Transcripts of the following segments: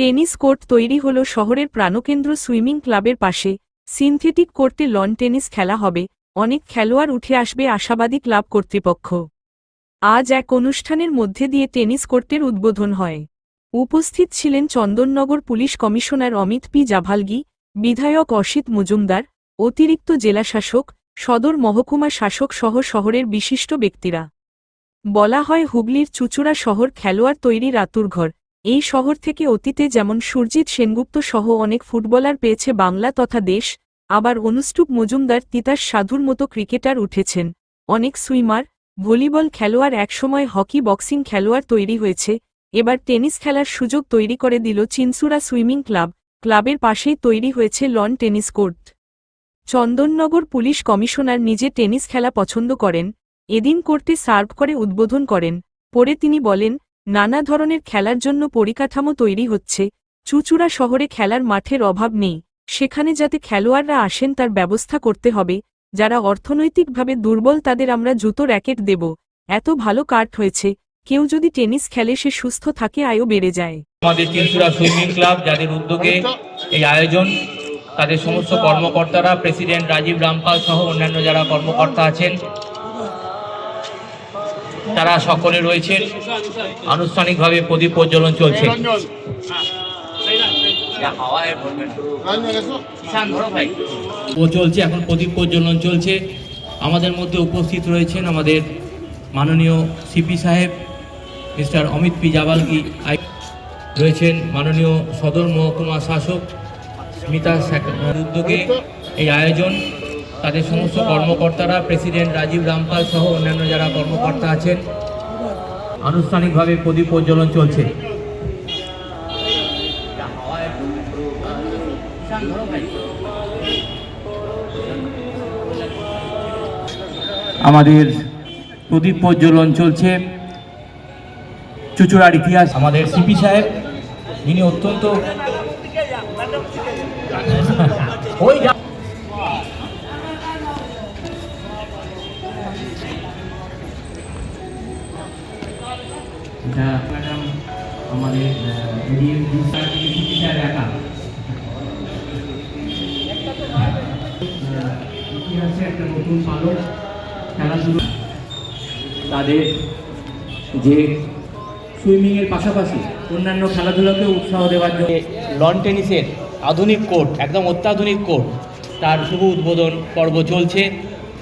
Tennis court তৈরি হল শহরের প্রাণকেন্দ্র সুইমিং ক্লাবের পাশে। সিনথেটিক কোর্টে লন টেনিস খেলা হবে। অনেক খেলোয়াড় উঠে আসবে আশাবাদী ক্লাব কর্তৃপক্ষ। আজ এক অনুষ্ঠানের মধ্যে দিয়ে টেনিস কোর্টের উদ্বোধন হয়। উপস্থিত ছিলেন Chandannagar police commissioner Amit P Javalgi, বিধায়ক অসিত মজুমদার, অতিরিক্ত জেলাশাসক সদর মহকুমা শাসক সহ শহরের বিশিষ্ট ব্যক্তিরা। বলা হয় হুগলির চুচুড়া শহর খেলোয়াড় তৈরির আতুরঘর এই শহর থেকে অতীতে যেমন সুরজিৎ সেনগুপ্ত সহ অনেক ফুটবলার পেয়েছে বাংলা তথা দেশ, আবার অনুষ্টুপ মজুমদার, তিতাস সাধুর মতো ক্রিকেটার উঠেছেন। অনেক সুইমার, ভলিবল খেলোয়াড় একসময় হকি, বক্সিং খেলোয়াড় তৈরি হয়েছে, এবার টেনিস খেলার সুযোগ তৈরি করে দিল চিনসুরা সুইমিং ক্লাব, ক্লাবের পাশেই তৈরি হয়েছে lawn tennis court. Chandannagar police commissioner নিজে টেনিস খেলা পছন্দ করেন, এদিন কোর্টে সার্ভ করে উদ্বোধন করেন, পরে তিনি বলেন নানা ধরনের খেলার জন্য পরিকাঠামো তৈরি হচ্ছে। চুচুড়া শহরে খেলার মাঠের অভাব নেই। সেখানে যাতে খেলোয়াড়রা আসেন তার ব্যবস্থা করতে হবে। যারা অর্থনৈতিকভাবে দুর্বল তাদের আমরা জুতো, র্যাকেট দেব। এত ভালো কাট হয়েছে। কেউ যদি টেনিস খেলে সে সুস্থ থাকে, আয়ও বেড়ে যায়। আমাদের চিনচুরা সুইমিং ক্লাব যাদের উদ্যোগে এই আয়োজন, তাদের সমস্ত কর্মকর্তারা, প্রেসিডেন্ট রাজীব রামপাল সহ অন্যান্য যারা কর্মকর্তা আছেন তারা সকলে রয়েছেন আনুষ্ঠানিকভাবে প্রদীপ প্রজ্বলন চলছে। ও চলছে, এখন প্রদীপ প্রজ্বলন চলছে। আমাদের মধ্যে উপস্থিত রয়েছেন আমাদের মাননীয় সিপি সাহেব, মিস্টার অমিত পি জাবালকি আই রয়েছেন মাননীয় সদর মহকুমা শাসক স্মিতা উদ্যোগে এই আয়োজন। তাদের সমস্ত কর্মকর্তারা প্রেসিডেন্ট রাজীব রামপাল সহ অন্যান্য যারা কর্মকর্তা আছেন আনুষ্ঠানিকভাবে প্রদীপ প্রজ্বলন চলছে। আমাদের প্রদীপ প্রজ্বলন চলছে। চুচুড়ার ইতিহাস। আমাদের সিপি সাহেব যিনি অত্যন্ত ওই এটা ম্যাডাম আমাদের আহ, ইতিহাসে একটা নতুন পালক খেলাধুলো তাদের যে সুইমিংয়ের পাশাপাশি অন্যান্য খেলাধুলোকে উৎসাহ দেওয়ার জন্য লন টেনিসের আধুনিক কোর্ট একদম অত্যাধুনিক কোর্ট তার শুভ উদ্বোধন পর্ব চলছে।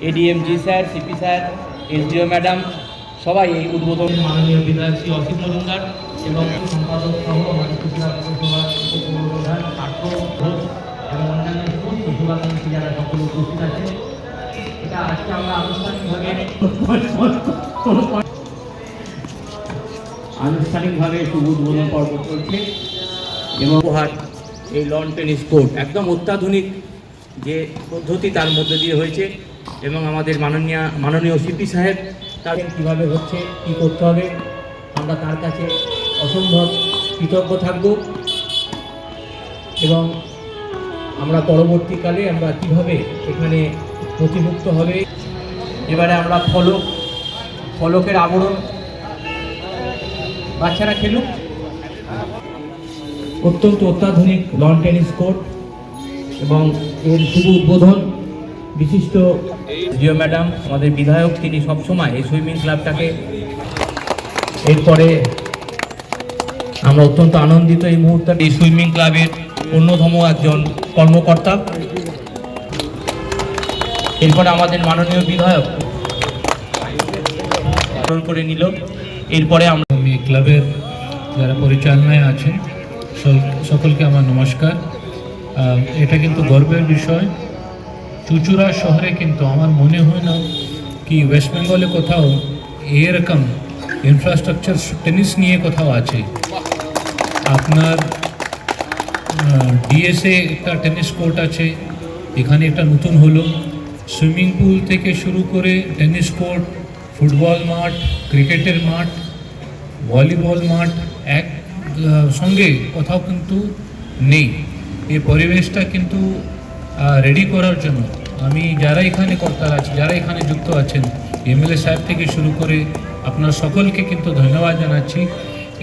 ADM ji sir CP sir SDO madam সবাই এই উদ্বোধন মাননীয় বিধায়ক শ্রী অসিত মজুমদার এবং সম্পাদক সহ আমাদের উপপ্রধান পার্থ ঘোষ এবং অন্যান্য সমস্ত শুভাকাঙ্ক্ষী যারা সকলে উপস্থিত এটা আজকে আমরা আনুষ্ঠানিকভাবে আনুষ্ঠানিকভাবে উদ্বোধন পর্ব চলছে এবং এই লন টেনিস কোর্ট একদম অত্যাধুনিক যে পদ্ধতি তার মধ্যে দিয়ে হয়েছে এবং আমাদের মাননীয় মাননীয় সিপি সাহেব তার কীভাবে হচ্ছে, কী করতে হবে, আমরা তার কাছে অসম্ভব কৃতজ্ঞ থাকব। এবং আমরা পরবর্তীকালে আমরা কীভাবে এখানে নথিভুক্ত হবে, এবারে আমরা ফলক, ফলকের আবরণ বাচ্চারা খেলুক। অত্যন্ত অত্যাধুনিক লন টেনিস কোর্ট এবং এর শুভ উদ্বোধন, বিশিষ্ট জিও ম্যাডাম আমাদের বিধায়ক তিনি সবসময় এই সুইমিং ক্লাবটাকে এরপরে আমরা অত্যন্ত আনন্দিত এই মুহূর্তে। এই সুইমিং ক্লাবের অন্যতম একজন কর্মকর্তা। এরপরে আমাদের মাননীয় বিধায়ক গ্রহণ করে নিল। এরপরে আমরা আমি ক্লাবের যারা পরিচালনায় আছে সকলকে আমার নমস্কার। এটা কিন্তু গর্বের বিষয়। চুচুড়া শহরে কিন্তু আমার মনে হয় না কি ওয়েস্ট বেঙ্গলে কোথাও এরকম ইনফ্রাস্ট্রাকচার টেনিস নিয়ে কোথাও আছে। আপনার ডিএসএ একটা টেনিস কোর্ট আছে, এখানে একটা নতুন হলো। সুইমিং পুল থেকে শুরু করে টেনিস কোর্ট ফুটবল মাঠ, ক্রিকেটের মাঠ ভলিবল মাঠ, এক সঙ্গে কোথাও কিন্তু নেই। এই পরিবেশটা কিন্তু রেডি করার জন্য। আমি যারা এখানে কর্তার আছে, যারা এখানে যুক্ত আছেন, এমএলএ সাহেব থেকে শুরু করে আপনার সকলকে কিন্তু ধন্যবাদ জানাচ্ছি।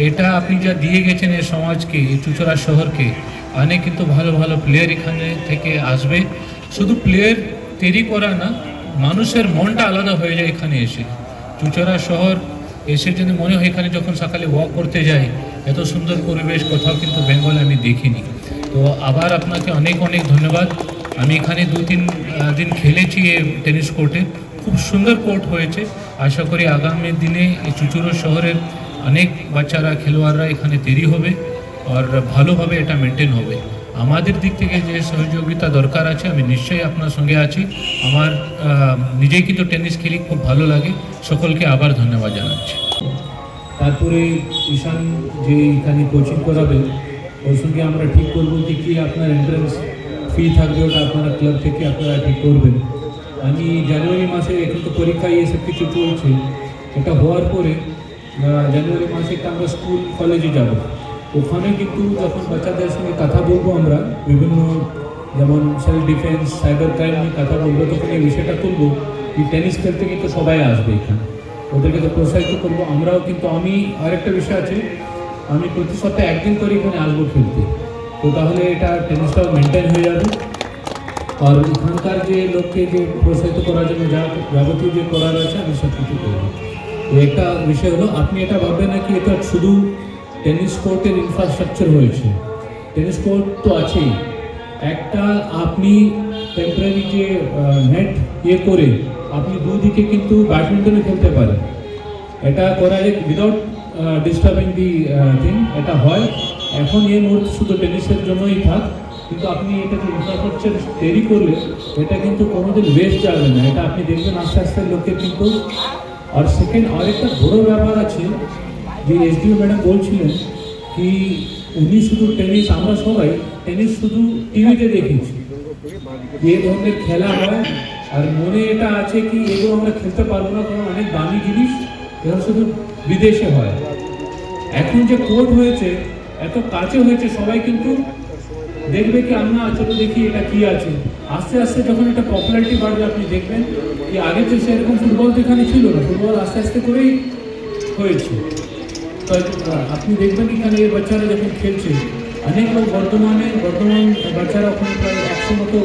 এটা আপনি যা দিয়ে গেছেন এই সমাজকে এই চুচড়া শহরকে অনেক কিন্তু ভালো ভালো প্লেয়ার এখানে থেকে আসবে। শুধু প্লেয়ার তৈরি করা না, মানুষের মনটা আলাদা হয়ে যায় এখানে এসে। চুচড়া শহর এসে যদি মনে হয় এখানে যখন সকালে ওয়াক করতে যাই, এত সুন্দর পরিবেশ, কোথাও কিন্তু বেঙ্গলে আমি দেখিনি। তো আবার আপনাকে অনেক অনেক ধন্যবাদ। আমি এখানে দু তিন দিন খেলেছি এই টেনিস কোর্টে। খুব সুন্দর কোর্ট হয়েছে। আশা করি আগামী দিনে এই চুচুড়ো শহরের অনেক বাচ্চারা, খেলোয়াড়রা এখানে তৈরি হবে আর ভালোভাবে এটা মেনটেন হবে। আমাদের দিক থেকে যে সহযোগিতা দরকার আছে, আমি নিশ্চয়ই আপনার সঙ্গে আছি। আমার নিজেই কিন্তু টেনিস খেলি, খুব ভালো লাগে। সকলকে আবার ধন্যবাদ জানাচ্ছি। তারপরে ঈশান যে এখানে কোচিং করাবে, ওর সঙ্গে আমরা ঠিক করব যে কি আপনার এন্ট্রান্স ফি থাকবে ওটা আপনারা ক্লাব থেকে আপনারা ঠিক করবেন। আমি জানুয়ারি মাসে এখন তো পরীক্ষা এসব কিছু চলছে, এটা হওয়ার পরে জানুয়ারি মাসে একটা আমরা স্কুল কলেজে যাব। ওখানে কিন্তু যখন বাচ্চাদের সঙ্গে কথা বলব আমরা, বিভিন্ন যেমন সেলফ ডিফেন্স সাইবার ক্রাইম নিয়ে কথা বলব, তখন এই বিষয়টা তুলবো কি টেনিস খেলতে কিন্তু সবাই আসবে এখানে। ওদেরকে তো প্রোৎসাহিত করব। আমরাও কিন্তু, আমি আরেকটা বিষয় আছে, আমি প্রতি সপ্তাহে একদিন করে এখানে আসব খেলতে। তো তাহলে এটা টেনিসটাও মেনটেন হয়ে যাবে। আর এখানকার যে লোককে যে প্রোৎসাহিত করার জন্য যা যাবতীয় যে করার আছে, আমি সব কিছু করব একটা বিষয় হলো, আপনি এটা ভাববেন না কি, এটা শুধু টেনিস কোর্টের ইনফ্রাস্ট্রাকচার হয়েছে। টেনিস কোর্ট তো আছেই। একটা আপনি টেম্পোরারি যে নেট ইয়ে করে আপনি দুদিকে কিন্তু ব্যাডমিন্টনে খেলতে পারেন। এটা করা উইদাউট ডিস্টার্বিং দি থিং এটা হয়। এখন এই মুহূর্তে শুধু টেনিসের জন্যই থাক, কিন্তু আপনি এটা যে ইনফ্রাস্ট্রাকচার দেরি করলে এটা কিন্তু কোনোদিন ওয়েস্ট যাবে না। এটা আপনি দেখবেন আস্তে আস্তে লোকে কিন্তু। আর সেকেন্ড আরেকটা বড় ব্যাপার আছে, যে এসডিও ম্যাডাম বলছিলেন কি উনি শুধু টেনিস, আমরা সবাই টেনিস শুধু টিভিতে দেখেছি। যে ধরনের খেলা হয়, আর মনে এটা আছে কি এগুলো আমরা খেলতে পারব না কারণ অনেক দামি জিনিস এগুলো শুধু বিদেশে হয়। এখন যে কোর্ট হয়েছে এত কাছে হয়েছে, সবাই কিন্তু দেখবে কি আমরা চলো দেখি এটা কি আছে। আস্তে আস্তে যখন এটা পপুলারিটি বাড়বে, আপনি দেখবেন কি আগে তো সেরকম ফুটবল তো এখানে ছিল না। ফুটবল আস্তে আস্তে করেই হয়েছে। তো আপনি দেখবেন এখানে এই বাচ্চারা যখন খেলছে, অনেক লোক বর্তমানে, বর্তমান বাচ্চারা ওখানে প্রায় একশো মতো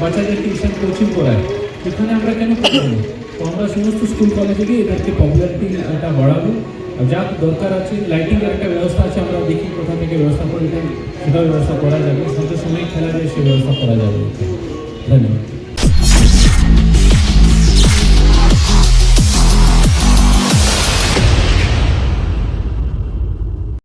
বাচ্চাদের টিউশন কোচিং করায়। এখানে আমরা কেন করব? তো আমরা সমস্ত স্কুল কলেজে গিয়ে এদেরকে পপুলারিটি এটা বাড়াবো। যা দরকার আছে লাইটিংয়ের একটা ব্যবস্থা করে সেটাও ব্যবস্থা করা যাবে সন্ধ্যের সময় খেলা যায় সে ব্যবস্থা করা যাবে ধন্যবাদ